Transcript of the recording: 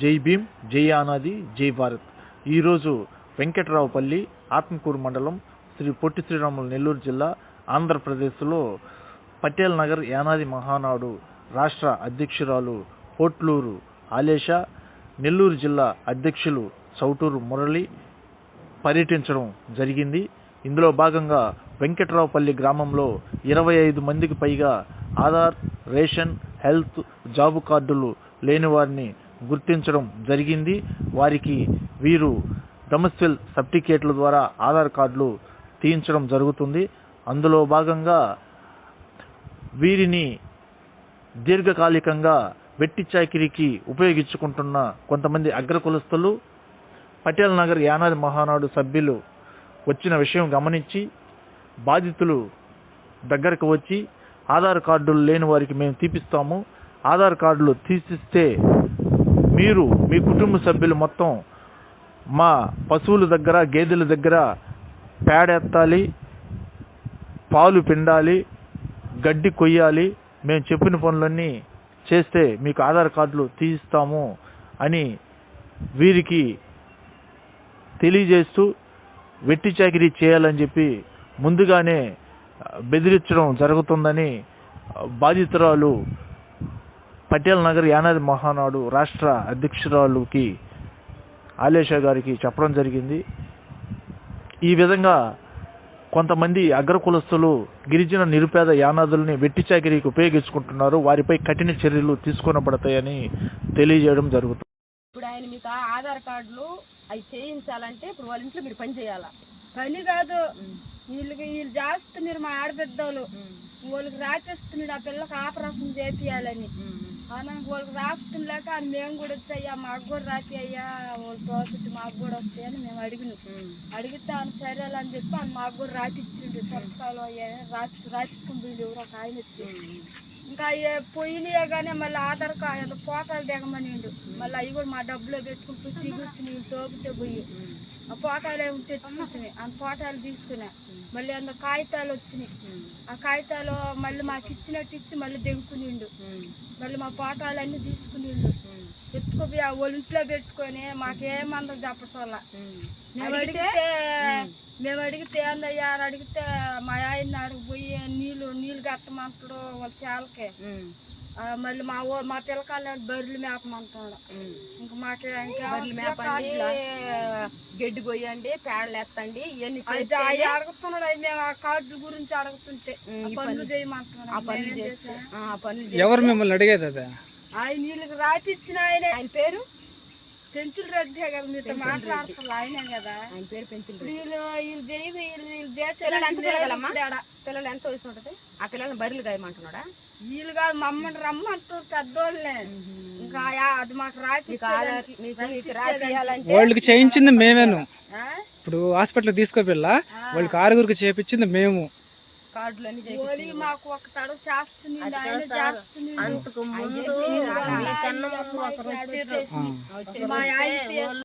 జై భీమ్ జై ఆనాది జై భారత్. ఈరోజు వెంకటరావుపల్లి ఆత్మకూరు మండలం శ్రీ పొట్టి శ్రీరాములు నెల్లూరు జిల్లా ఆంధ్రప్రదేశ్లో పటేల్ నగర్ యానాది మహానాడు రాష్ట్ర అధ్యక్షురాలు పోట్లూరు ఆలేష నెల్లూరు జిల్లా అధ్యక్షులు చౌటూరు మురళి పర్యటించడం జరిగింది. ఇందులో భాగంగా వెంకట్రావుపల్లి గ్రామంలో ఇరవై ఐదు మందికి పైగా ఆధార్ రేషన్ హెల్త్ జాబు కార్డులు లేని వారిని గుర్తించడం జరిగింది. వారికి వీరు డొమెస్టిల్ సర్టిఫికేట్ల ద్వారా ఆధార్ కార్డులు తీయించడం జరుగుతుంది. అందులో భాగంగా వీరిని దీర్ఘకాలికంగా వెట్టి చాకిరీకి ఉపయోగించుకుంటున్న కొంతమంది అగ్రకులస్తులు పటేల్ నగర్ యానాది మహానాడు సభ్యులు వచ్చిన విషయం గమనించి బాధితులు దగ్గరకు వచ్చి ఆధార్ కార్డులు లేని వారికి మేము తీపిస్తాము. ఆధార్ కార్డులు తీసిస్తే మీరు మీ కుటుంబ సభ్యులు మొత్తం మా పశువుల దగ్గర గేదెల దగ్గర పేడెత్తాలి పాలు పిండాలి గడ్డి కొయ్యాలి మేము చెప్పిన పనులన్నీ చేస్తే మీకు ఆధార్ కార్డులు తీయిస్తాము అని వీరికి తెలియజేస్తూ వెట్టి చాకిరీ చేయాలని చెప్పి ముందుగానే బెదిరించడం జరుగుతుందని బాధితురాలు పటేల్ నగర్ యానాది మహానాడు రాష్ట్ర అధ్యక్షురాలుకి ఆలేషా గారికి చెప్పడం జరిగింది. ఈ విధంగా కొంతమంది అగ్రకులస్తులు గిరిజన నిరుపేద యానాదుల్ని వెట్టి చాకిరీకి ఉపయోగించుకుంటున్నారు. వారిపై కఠిన చర్యలు తీసుకొనబడతాయని తెలియజేయడం జరుగుతుంది. ఇప్పుడు ఆయన మీకు ఆ ఆధార్ కార్డులు అవి చేయించాలంటే ఇప్పుడు వాళ్ళ ఇంట్లో మీరు పని చేయాలా? పని కాదు. వీళ్ళకి వీళ్ళు చేస్తున్నారు మా ఆడబిడ్డలు. వాళ్ళకి రాసేస్తున్నాడు ఆ పిల్లకి ఆపరేషన్ చేపియాలని. అలా వాళ్ళకి రాస్తుండలేక అని మేము కూడా వచ్చాయ్యా మాకు కూడా రాసి అయ్యా వాళ్ళు ప్రాఫిట్ మాకు కూడా వస్తాయని మేము అడిగినాం. అడిగితే ఆయన సరేలే అని చెప్పి ఆయన మాకు కూడా రాసిచ్చిండు అయ్యా రాసి రాసుకుంది ఎవరు ఒక ఆయన వచ్చి. ఇంకా అయ్యే పోయినాయే కానీ మళ్ళీ ఆధార్ కార్డు ఫోటోలు దిగమనిండు మళ్ళీ అవి కూడా మా డబ్బులో పెట్టుకుని పుట్టి కూర్చుని తోపితే పోయి. ఏమి తెచ్చుకుంటున్నాయి ఆ ఫోటోలు తీసుకున్నా మళ్ళీ అందులో కాగితాలు వచ్చినాయి. ఆ కాగితాలు మళ్ళీ మాకు ఇచ్చినట్టు ఇచ్చి మళ్ళీ దిగుకునిండు మళ్ళీ మా ఫోటోలు అన్ని తీసుకునిండు. ఎత్తుకుపోయి ఆ ఒలింట్లో పెట్టుకొని మాకేమందరూ చెప్పటోళ్ళ మేము అడిగితే మేము అడిగితే ఏందయ్యా అని అడిగితే మా ఆయన అడిగిపోయి నీళ్ళు నీళ్ళు కట్టమంటాడు వాళ్ళ చాలకే. మళ్ళీ మా ఓ మా పిల్లకాయలు బర్రెలు మేపమంటాడు. ఇంకా మాకు ఇంకా గడ్డి కొయ్యండి పేడలు ఎత్తండి ఇవన్నీ అడుగుతున్నాడు అవి మేము ఆ కార్డు గురించి అడుగుతుంటే. పనులు చేయమంటున్నాడు. ఆ పనులు? ఆ పనులు ఎవరు మిమ్మల్ని అడిగేది అదే? ఆయన వీళ్ళకి రాసిచ్చిన ఆయనే. ఆయన పేరు? పెంచులు రెడ్డే కదా మీతో పెంచులు మాట్లాడుతున్నా ఆయనే కదా. ఆయన పేరు ఇప్పుడు వీళ్ళు వీళ్ళు చేయి వీళ్ళు వీళ్ళు పిల్లలు ఎంత పిల్లలు వయసు ఉంటుంది? ఆ పిల్లల్ని బర్రెలు గాయమంటున్నాడా వీళ్ళు కాదు మమ్మల్ని రమ్మంటారు పెద్దోళ్ళే వాళ్ళకి చేయించింది మేమేను. ఆ? ఇప్పుడు హాస్పిటల్ తీసుకోపిల్లా వాళ్ళకి ఆరుగురికి చేపించింది మేము. మాకు ఒక చేస్తుంది అంతకు ముందు ముందు